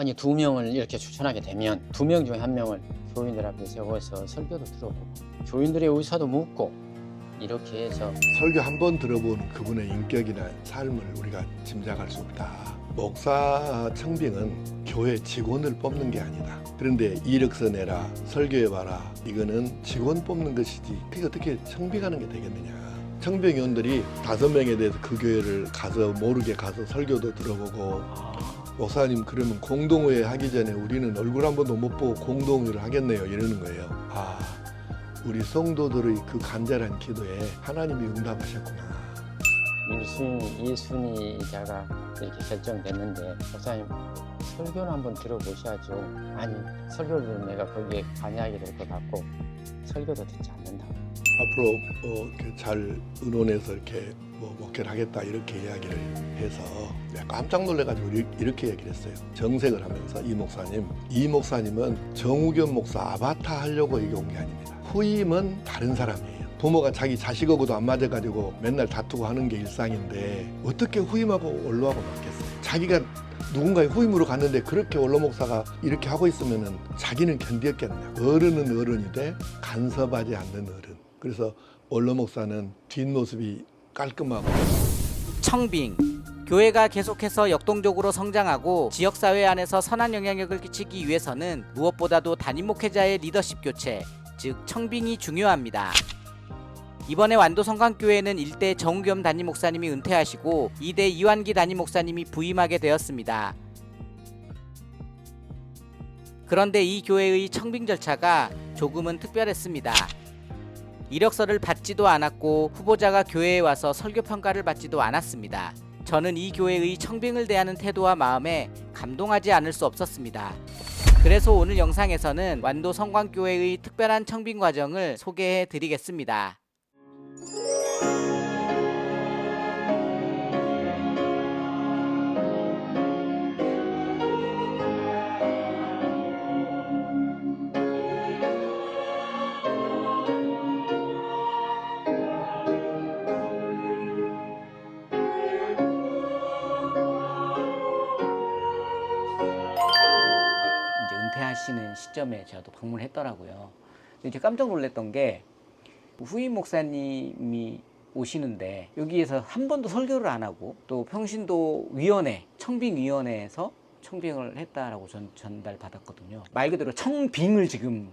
아니 두 명을 이렇게 추천하게 되면 두 명 중에 한 명을 교인들 앞에 세워서 설교도 들어보고 교인들의 의사도 묻고 이렇게 해서 설교 한 번 들어본 그분의 인격이나 삶을 우리가 짐작할 수 없다. 목사 청빙은 교회 직원을 뽑는 게 아니다. 그런데 이력서 내라, 설교해봐라. 이거는 직원 뽑는 것이지. 그게 어떻게 청빙하는 게 되겠느냐. 청빙위원들이 다섯 명에 대해서 그 교회를 가서 모르게 가서 설교도 들어보고 목사님 그러면 공동회 하기 전에 우리는 얼굴 한 번도 못 보고 공동회를 하겠네요 이러는 거예요. 아 우리 성도들의 그 간절한 기도에 하나님이 응답하셨구나. 1순위, 2순위자가 이렇게 결정됐는데 목사님 설교는 한번 들어보셔야죠. 아니 설교를 내가 거기에 관여하게 될 것 같고 설교도 듣지 않는다. 앞으로 어, 잘 의논해서 이렇게 뭐 목회를 하겠다 이렇게 이야기를 해서 깜짝 놀래가지고 이- 이렇게 얘기를 했어요. 정색을 하면서 이 목사님, 이 목사님은 정우겸 목사 아바타 하려고 여기 온 게 아닙니다. 후임은 다른 사람이에요. 부모가 자기 자식하고도 안 맞아가지고 맨날 다투고 하는 게 일상인데 어떻게 후임하고 원로하고 맞겠어요? 자기가 누군가의 후임으로 갔는데 그렇게 원로 목사가 이렇게 하고 있으면은 자기는 견디었겠냐. 어른은 어른이 돼 간섭하지 않는 어른. 그래서 원로 목사는 뒷모습이 깔끔하고 청빙 교회가 계속해서 역동적으로 성장하고 지역사회 안에서 선한 영향력을 끼치기 위해서는 무엇보다도 담임 목회자의 리더십 교체, 즉 청빙이 중요합니다. 이번에 완도 성광교회는 일대 정우겸 담임 목사님이 은퇴하시고 2대 이완기 담임 목사님이 부임하게 되었습니다. 그런데 이 교회의 청빙 절차가 조금은 특별했습니다. 이력서를 받지도 않았고 후보자가 교회에 와서 설교 평가를 받지도 않았습니다. 저는 이 교회의 청빙을 대하는 태도와 마음에 감동하지 않을 수 없었습니다. 그래서 오늘 영상에서는 완도 성광교회의 특별한 청빙 과정을 소개해 드리겠습니다. 시점에 제가 또 방문을 했더라고요. 근데 이제 깜짝 놀랐던 게 후임 목사님이 오시는데 여기에서 한 번도 설교를 안 하고 또 평신도 위원회 청빙 위원회에서 청빙을 했다라고 전 전달 받았거든요. 말 그대로 청빙을 지금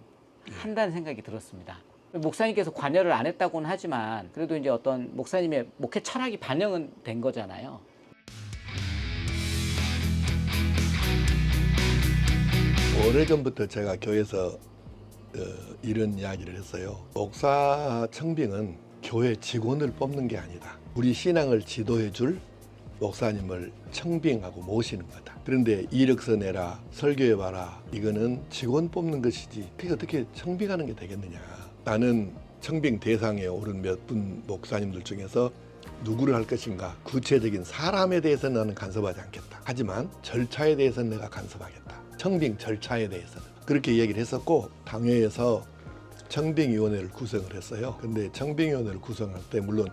한다는 생각이 들었습니다. 목사님께서 관여를 안 했다고는 하지만 그래도 이제 어떤 목사님의 목회 철학이 반영은 된 거잖아요. 오래전부터 제가 교회에서 어, 이런 이야기를 했어요. 목사 청빙은 교회 직원을 뽑는 게 아니다. 우리 신앙을 지도해 줄 목사님을 청빙하고 모시는 거다. 그런데 이력서 내라, 설교해 봐라. 이거는 직원 뽑는 것이지. 그게 어떻게 청빙하는 게 되겠느냐. 나는 청빙 대상에 오른 몇 분 목사님들 중에서 누구를 할 것인가 구체적인 사람에 대해서는 나는 간섭하지 않겠다. 하지만 절차에 대해서는 내가 간섭하겠다. 청빙 절차에 대해서는 그렇게 얘기를 했었고 당회에서 청빙위원회를 구성을 했어요. 근데 청빙위원회를 구성할 때 물론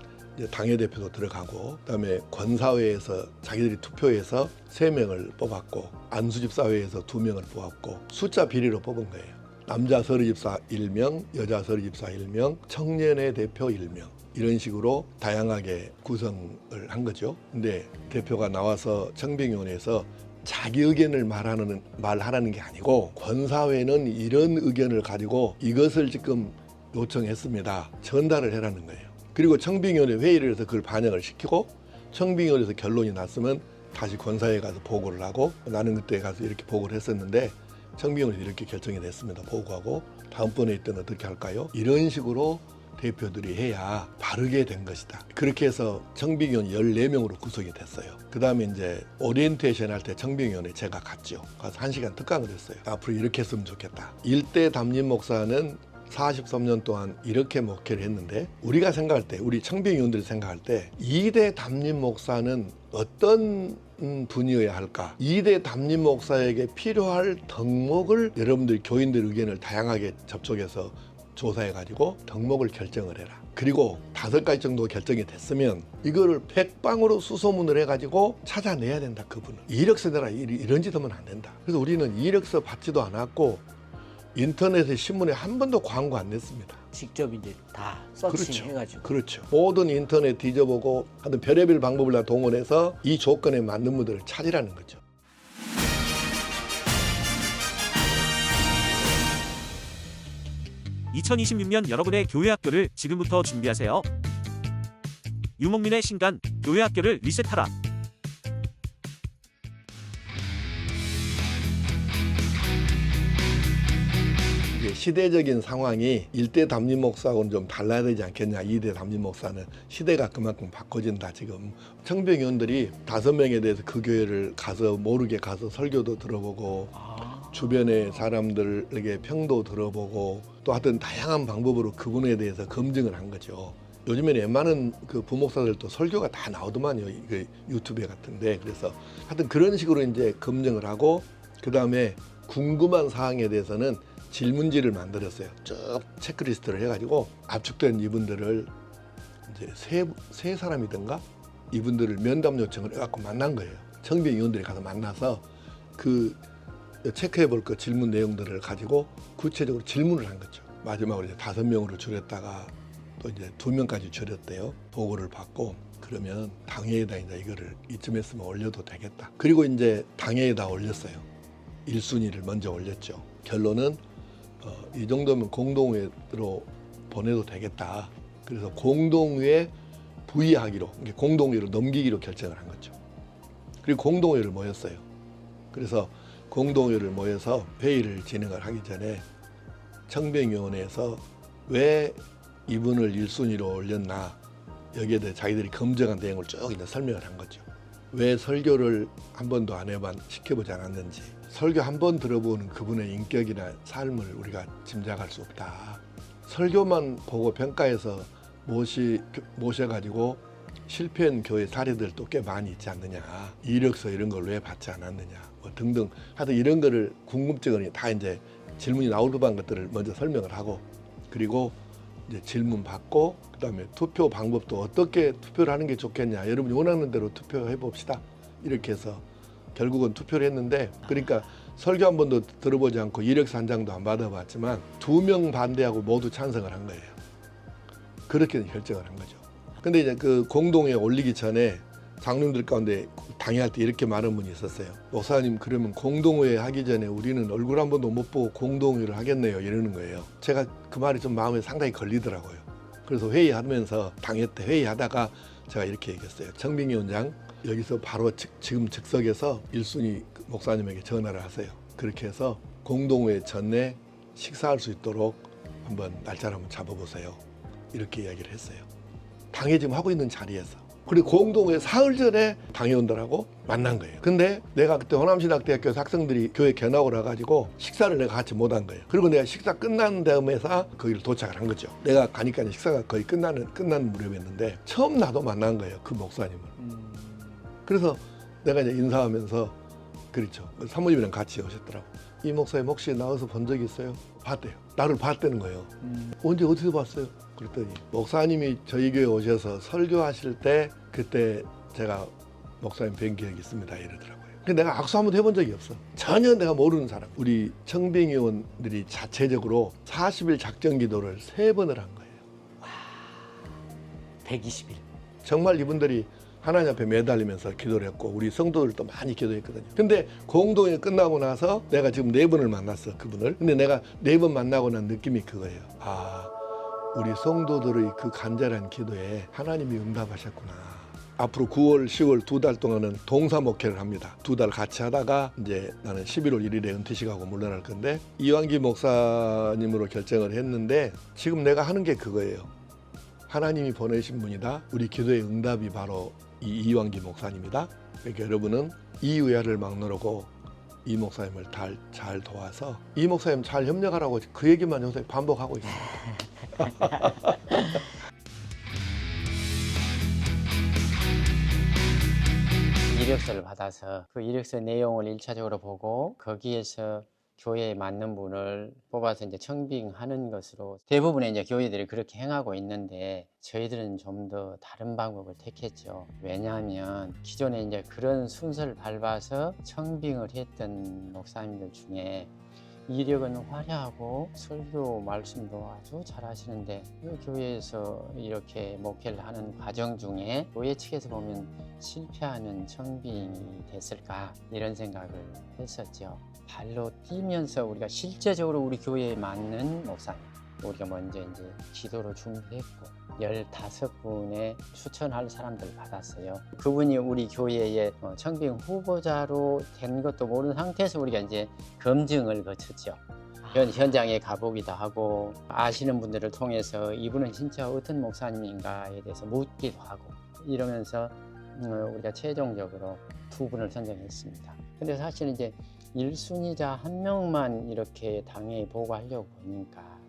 당회 대표도 들어가고 그다음에 권사회에서 자기들이 투표해서 세 명을 뽑았고 안수집 사회에서 두 명을 뽑았고 숫자 비리로 뽑은 거예요. 남자 서류집사 1명, 여자 서류집사 1명, 청년회 대표 1명. 이런 식으로 다양하게 구성을 한 거죠. 근데 대표가 나와서 청빙위원회에서 자기 의견을 말하는 말하라는 게 아니고 권사회는 이런 의견을 가지고 이것을 지금 요청했습니다. 전달을 해라는 거예요. 그리고 청빙위원회 회의를 해서 그걸 반영을 시키고 청빙위원회에서 결론이 났으면 다시 권사회에 가서 보고를 하고 나는 그때 가서 이렇게 보고를 했었는데 청빙위원회 이렇게 결정이 됐습니다. 보고하고 다음번에 있던 어떻게 할까요? 이런 식으로 대표들이 해야 바르게 된 것이다. 그렇게 해서 청빙위원 14명으로 구성이 됐어요. 그 다음에 이제 오리엔테이션 할때 청빙위원회 제가 갔죠. 가서 한 시간 특강을 했어요. 앞으로 이렇게 했으면 좋겠다. 일대 담임 목사는 43년 동안 이렇게 목회를 했는데 우리가 생각할 때 우리 청빙위원들이 생각할 때 2대 담임 목사는 어떤 음, 분이어야 할까? 2대 담임 목사에게 필요할 덕목을 여러분들 교인들 의견을 다양하게 접촉해서 조사해 가지고 덕목을 결정을 해라. 그리고 다섯 가지 정도 결정이 됐으면 이거를 백방으로 수소문을 해가지고 찾아내야 된다 그분은 이력서 내라 이- 이런 짓 하면 안 된다. 그래서 우리는 이력서 받지도 않았고 인터넷에 신문에 한 번도 광고 안 냈습니다. 직접 이제 다 서칭해가지고 그렇죠. 모든 인터넷 뒤져보고 하여튼 별의별 방법을 다 동원해서 이 조건에 맞는 분들을 찾으라는 거죠. 2026년 여러분의 교회 학교를 지금부터 준비하세요. 유목민의 신간 교회 학교를 리셋하라. 시대적인 상황이 일대 담임 목사하고는 좀 달라야 되지 않겠냐. 이대 담임 목사는 시대가 그만큼 바꿔진다 지금. 청병 의원들이 다섯 명에 대해서 그 교회를 가서 모르게 가서 설교도 들어보고 아, 주변의 사람들에게 평도 들어보고 또 하여튼 다양한 방법으로 그분에 대해서 검증을 한 거죠. 요즘에는 웬만한 그 부목사들도 설교가 다 나오더만요. 그 유튜브에 같은데. 그래서 하여튼 그런 식으로 이제 검증을 하고 그 다음에 궁금한 사항에 대해서는 질문지를 만들었어요. 쭉 체크리스트를 해가지고 압축된 이분들을 이제 세, 세 사람이든가 이분들을 면담 요청을 해갖고 만난 거예요. 청빙위원들이 가서 만나서 그 체크해 볼 그 질문 내용들을 가지고 구체적으로 질문을 한 거죠. 마지막으로 이제 다섯 명으로 줄였다가 또 이제 두 명까지 줄였대요. 보고를 받고 그러면 당회에다 이제 이거를 이쯤 했으면 올려도 되겠다. 그리고 이제 당회에다 올렸어요. 일순위를 먼저 올렸죠. 결론은 어, 이 정도면 공동회로 보내도 되겠다. 그래서 공동회 부의하기로 공동회로 넘기기로 결정을 한 거죠. 그리고 공동회를 모였어요. 그래서 공동회를 모여서 회의를 진행을 하기 전에 청병위원회에서 왜 이분을 일순위로 올렸나 여기에 대해 자기들이 검증한 내용을 쭉 이제 설명을 한 거죠. 왜 설교를 한 번도 안 해본 시켜보지 않았는지 설교 한 번 들어보는 그분의 인격이나 삶을 우리가 짐작할 수 없다. 설교만 보고 평가해서 모시, 모셔가지고 실패한 교회 사례들도 꽤 많이 있지 않느냐. 이력서 이런 걸 왜 받지 않았느냐. 뭐 등등. 하여튼 이런 거를 궁금증을 다 이제 질문이 나올 법한 것들을 먼저 설명을 하고 그리고 이제 질문 받고 그다음에 투표 방법도 어떻게 투표를 하는 게 좋겠냐. 여러분이 원하는 대로 투표해 봅시다. 이렇게 해서 결국은 투표를 했는데 그러니까 설교 한 번도 들어보지 않고 이력서 한 장도 안 받아봤지만 두 명 반대하고 모두 찬성을 한 거예요. 그렇게 결정을 한 거죠. 근데 이제 그 공동에 올리기 전에 장로님들 가운데 당회할 때 이렇게 말한 분이 있었어요. 목사님 그러면 공동회 하기 전에 우리는 얼굴 한 번도 못 보고 공동회를 하겠네요 이러는 거예요. 제가 그 말이 좀 마음에 상당히 걸리더라고요. 그래서 회의하면서 당회 때 회의하다가 제가 이렇게 얘기했어요. 청빙위 원장 여기서 바로 즉- 지금 즉석에서 일순위 목사님에게 전화를 하세요. 그렇게 해서 공동회 전에 식사할 수 있도록 한번 날짜를 한번 잡아보세요. 이렇게 이야기를 했어요. 당회 지금 하고 있는 자리에서. 그리고 공동회 사흘 전에 당회원들하고 만난 거예요. 근데 내가 그때 호남신학대학교 학생들이 교회 견학을 와가지고 식사를 내가 같이 못 한 거예요. 그리고 내가 식사 끝난 다음에서 거기를 도착을 한 거죠. 내가 가니까 식사가 거의 끝나는, 끝나는 무렵이었는데 처음 나도 만난 거예요. 그 목사님을. 음, 그래서 내가 이제 인사하면서 그렇죠. 사모님이랑 같이 오셨더라고. 이 목사님 혹시 나와서 본 적 있어요? 봤대요. 나를 봤다는 거예요. 음, 언제 어디서 봤어요? 그랬더니 목사님이 저희 교회 오셔서 설교하실 때 그때 제가 목사님 뵌 기억이 있습니다 이러더라고요. 근데 내가 악수 한번 해본 적이 없어. 전혀 내가 모르는 사람. 우리 청빙의원들이 자체적으로 40일 작전 기도를 세 번을 한 거예요. 120일. 정말 이분들이 하나님 앞에 매달리면서 기도를 했고 우리 성도들도 많이 기도했거든요. 근데 공동회 끝나고 나서 내가 지금 네 번을 만났어 그분을. 근데 내가 네 번 만나고 난 느낌이 그거예요. 아 우리 성도들의 그 간절한 기도에 하나님이 응답하셨구나. 앞으로 9월, 10월 두 달 동안은 동사 목회를 합니다. 두 달 같이 하다가 이제 나는 11월 1일에 은퇴식하고 물러날 건데 이완기 목사님으로 결정을 했는데 지금 내가 하는 게 그거예요. 하나님이 보내신 분이다. 우리 기도의 응답이 바로 이 이완기 목사님이다. 그러니까 여러분은 이 의아를 막노르고 이 목사님을 잘, 잘 도와서 이 목사님 잘 협력하라고 그 얘기만 요새 반복하고 있습니다. 이력서를 받아서 그 이력서 내용을 일차적으로 보고 거기에서 교회에 맞는 분을 뽑아서 이제 청빙하는 것으로 대부분의 이제 교회들이 그렇게 행하고 있는데 저희들은 좀 더 다른 방법을 택했죠. 왜냐하면 기존에 이제 그런 순서를 밟아서 청빙을 했던 목사님들 중에 이력은 화려하고 설교 말씀도 아주 잘하시는데 왜 교회에서 이렇게 목회를 하는 과정 중에 교회 측에서 보면 실패하는 청빙이 됐을까 이런 생각을 했었죠. 발로 뛰면서 우리가 실제적으로 우리 교회에 맞는 목사님 우리가 먼저 이제 기도로 준비했고 15분의 추천할 사람들 받았어요. 그분이 우리 교회의 어, 청빙 후보자로 된 것도 모르는 상태에서 우리가 이제 검증을 거쳤죠. 현, 현장에 가보기도 하고 아시는 분들을 통해서 이분은 진짜 어떤 목사님인가에 대해서 묻기도 하고 이러면서 어, 우리가 최종적으로 두 분을 선정했습니다. 근데 사실 이제 1순위자 한 명만 이렇게 당에 보고하려고 보니까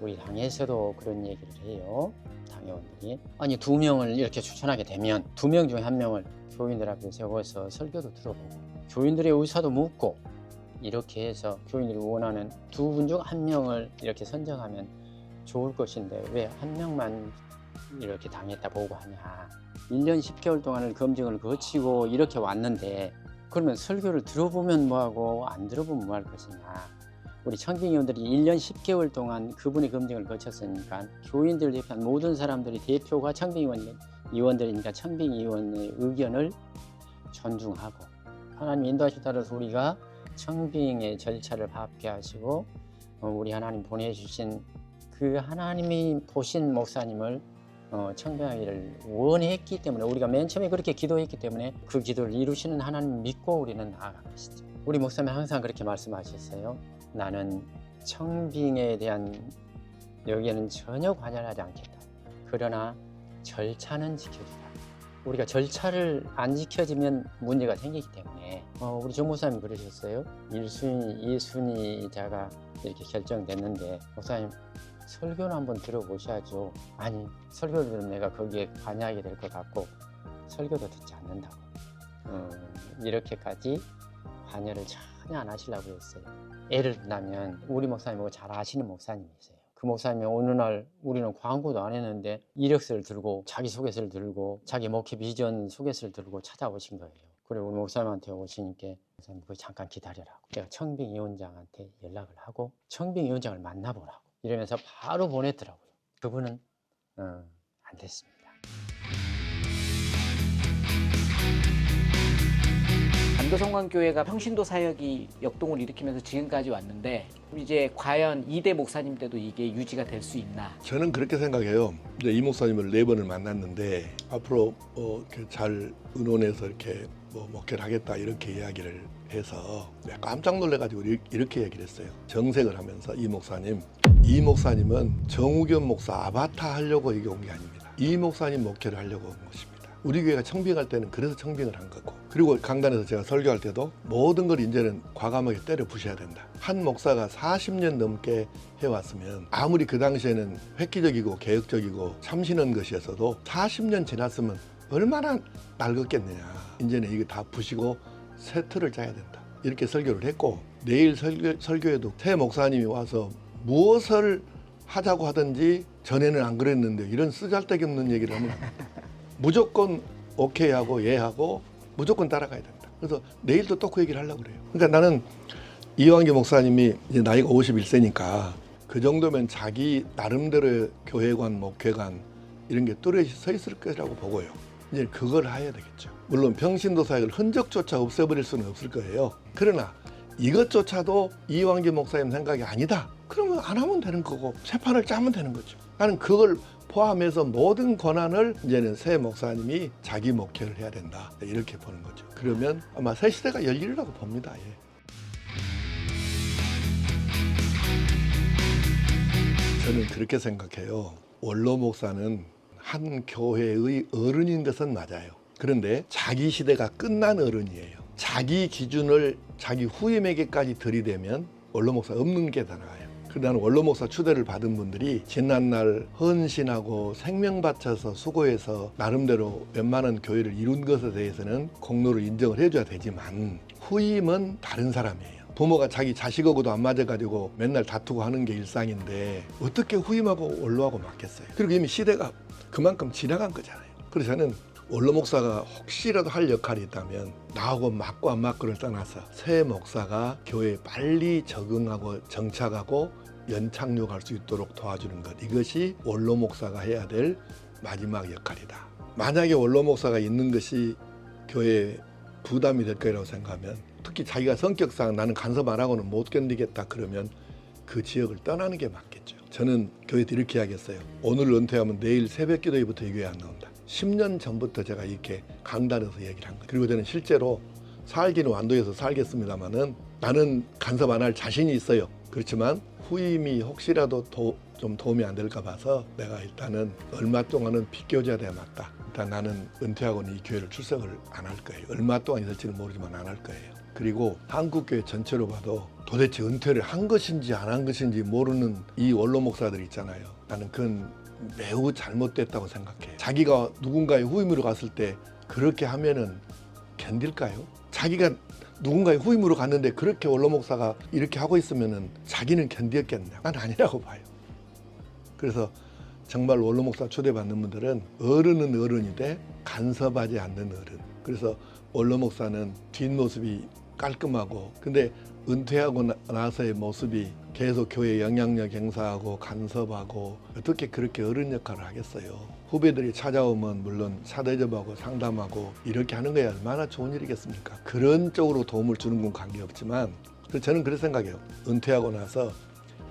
우리 당에서도 그런 얘기를 해요. 당회원들이. 아니 두 명을 이렇게 추천하게 되면 두 명 중에 한 명을 교인들 앞에 세워서 설교도 들어보고 교인들의 의사도 묻고 이렇게 해서 교인들이 원하는 두 분 중 한 명을 이렇게 선정하면 좋을 것인데 왜 한 명만 이렇게 당했다 보고 하냐. 1년 10개월 동안을 검증을 거치고 이렇게 왔는데 그러면 설교를 들어보면 뭐하고 안 들어보면 뭐 할 것이냐 우리 청빙위원들이 1년 10개월 동안 그분의 검증을 거쳤으니까 교인들 대표한 모든 사람들이 대표가 청빙위원 위원들이니까 청빙위원의 의견을 존중하고 하나님 인도하시에 따라서 우리가 청빙의 절차를 밟게 하시고 어, 우리 하나님 보내주신 그 하나님이 보신 목사님을 어, 청빙하기를 원했기 때문에 우리가 맨 처음에 그렇게 기도했기 때문에 그 기도를 이루시는 하나님 믿고 우리는 나아간 것이죠. 우리 목사님 항상 그렇게 말씀하셨어요. 나는 청빙에 대한 여기에는 전혀 관여하지 않겠다. 그러나 절차는 지켜주라. 우리가 절차를 안 지켜지면 문제가 생기기 때문에 어, 우리 정 목사님 그러셨어요. 1순위, 2순위자가 이렇게 결정됐는데 목사님 설교는 한번 들어보셔야죠. 아니 설교를 들으면 내가 거기에 관여하게 될 것 같고 설교도 듣지 않는다고. 어, 이렇게까지 관여를 전혀 안 하시려고 했어요. 예를 들면 우리 목사님하고 잘 아시는 목사님이세요. 그 목사님이 어느 날 우리는 광고도 안 했는데 이력서를 들고 자기 소개서를 들고 자기 목회 비전 소개서를 들고 찾아오신 거예요. 그리고 우리 목사님한테 오시니까 목사님 그 잠깐 기다려라고. 내가 청빙위원장한테 연락을 하고 청빙위원장을 만나보라고 이러면서 바로 보냈더라고요. 그분은 어, 안 됐습니다. 안도성광교회가 평신도 사역이 역동을 일으키면서 지금까지 왔는데 이제 과연 이대 목사님 때도 이게 유지가 될 수 있나? 저는 그렇게 생각해요. 이제 이 목사님을 네 번을 만났는데 앞으로 어, 잘 의논해서 이렇게 뭐 목회를 하겠다 이렇게 이야기를 해서 깜짝 놀래가지고 이- 이렇게 얘기를 했어요. 정색을 하면서 이 목사님, 이 목사님은 정우겸 목사 아바타 하려고 여기 온게 아닙니다. 이 목사님 목회를 하려고 온 것입니다. 우리 교회가 청빙할 때는 그래서 청빙을 한 거고 그리고 강단에서 제가 설교할 때도 모든 걸 이제는 과감하게 때려 부셔야 된다. 한 목사가 40년 넘게 해왔으면 아무리 그 당시에는 획기적이고 개혁적이고 참신한 것이었어도 40년 지났으면 얼마나 낡았겠느냐. 이제는 이거 다 부시고 새 틀을 짜야 된다. 이렇게 설교를 했고 내일 설교, 설교에도 새 목사님이 와서 무엇을 하자고 하든지 전에는 안 그랬는데 이런 쓰잘데기 없는 얘기를 하면 무조건 오케이 하고 예 하고 무조건 따라가야 된다. 그래서 내일도 또 그 얘기를 하려고 그래요. 그러니까 나는 이완기 목사님이 이제 나이가 51세니까 그 정도면 자기 나름대로의 교회관, 목회관 이런 게 뚜렷이 서 있을 거라고 보고요. 이제 그걸 해야 되겠죠. 물론 평신도 사역을 흔적조차 없애버릴 수는 없을 거예요. 그러나 이것조차도 이완기 목사님 생각이 아니다. 그러면 안 하면 되는 거고 새 판을 짜면 되는 거죠. 나는 그걸 포함해서 모든 권한을 이제는 새 목사님이 자기 목회를 해야 된다. 이렇게 보는 거죠. 그러면 아마 새 시대가 열리리라고 봅니다. 예. 저는 그렇게 생각해요. 원로 목사는 한 교회의 어른인 것은 맞아요. 그런데 자기 시대가 끝난 어른이에요. 자기 기준을 자기 후임에게까지 들이대면 원로 목사 없는 게더 나아요. 그 나는 원로 목사 추대를 받은 분들이 지난날 헌신하고 생명 바쳐서 수고해서 나름대로 웬만한 교회를 이룬 것에 대해서는 공로를 인정을 해줘야 되지만 후임은 다른 사람이에요. 부모가 자기 자식하고도 안 맞아가지고 맨날 다투고 하는 게 일상인데 어떻게 후임하고 원로하고 맞겠어요? 그리고 이미 시대가 그만큼 지나간 거잖아요. 그래서 저는 원로 목사가 혹시라도 할 역할이 있다면 나하고 맞고 안 맞고를 떠나서 새 목사가 교회에 빨리 적응하고 정착하고 연착륙할 수 있도록 도와주는 것 이것이 원로 목사가 해야 될 마지막 역할이다. 만약에 원로 목사가 있는 것이 교회에 부담이 될 거라고 생각하면 특히 자기가 성격상 나는 간섭 안 하고는 못 견디겠다 그러면 그 지역을 떠나는 게 맞겠죠. 저는 교회도 이렇게 하겠어요. 오늘 은퇴하면 내일 새벽 기도회부터 이 교회 안 나온다. 10년 전부터 제가 이렇게 강단에서 얘기를 한 거예요. 그리고 저는 실제로 살기는 완도에서 살겠습니다만은 나는 간섭 안 할 자신이 있어요. 그렇지만 후임이 혹시라도 도, 좀 도움이 안 될까 봐서 내가 일단은 얼마 동안은 비교자야 돼 맞다. 일단 나는 은퇴하고는 이 교회를 출석을 안 할 거예요. 얼마 동안 있을지는 모르지만 안 할 거예요. 그리고 한국교회 전체로 봐도 도대체 은퇴를 한 것인지 안 한 것인지 모르는 이 원로 목사들 있잖아요. 나는 그건 매우 잘못됐다고 생각해. 자기가 누군가의 후임으로 갔을 때 그렇게 하면은 견딜까요? 자기가 누군가의 후임으로 갔는데 그렇게 원로 목사가 이렇게 하고 있으면은 자기는 견디었겠냐? 난 아니라고 봐요. 그래서 정말 원로 목사 초대받는 분들은 어른은 어른이 돼 간섭하지 않는 어른. 그래서 원로 목사는 뒷모습이 깔끔하고 근데 은퇴하고 나- 나서의 모습이 계속 교회 영향력 행사하고 간섭하고 어떻게 그렇게 어른 역할을 하겠어요. 후배들이 찾아오면 물론 사대접하고 상담하고 이렇게 하는 거야 얼마나 좋은 일이겠습니까? 그런 쪽으로 도움을 주는 건 관계없지만 저는 그렇게 생각해요. 은퇴하고 나서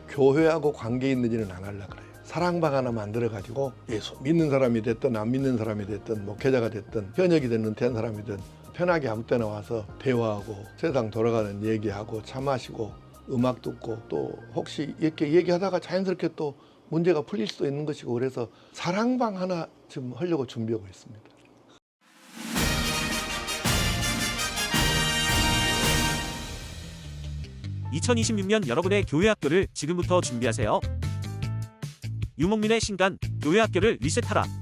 교회하고 관계 있는 일은 안 하려고 그래요. 사랑방 하나 만들어 가지고 예수 믿는 사람이 됐든 안 믿는 사람이 됐든 목회자가 됐든 현역이 됐든 된 사람이든 편하게 아무 때나 와서 대화하고 세상 돌아가는 얘기하고 차 마시고 음악 듣고 또 혹시 이렇게 얘기하다가 자연스럽게 또 문제가 풀릴 수도 있는 것이고 그래서 사랑방 하나 지금 하려고 준비하고 있습니다. 2026년 여러분의 교회 학교를 지금부터 준비하세요. 유목민의 신간 교회 학교를 리셋하라.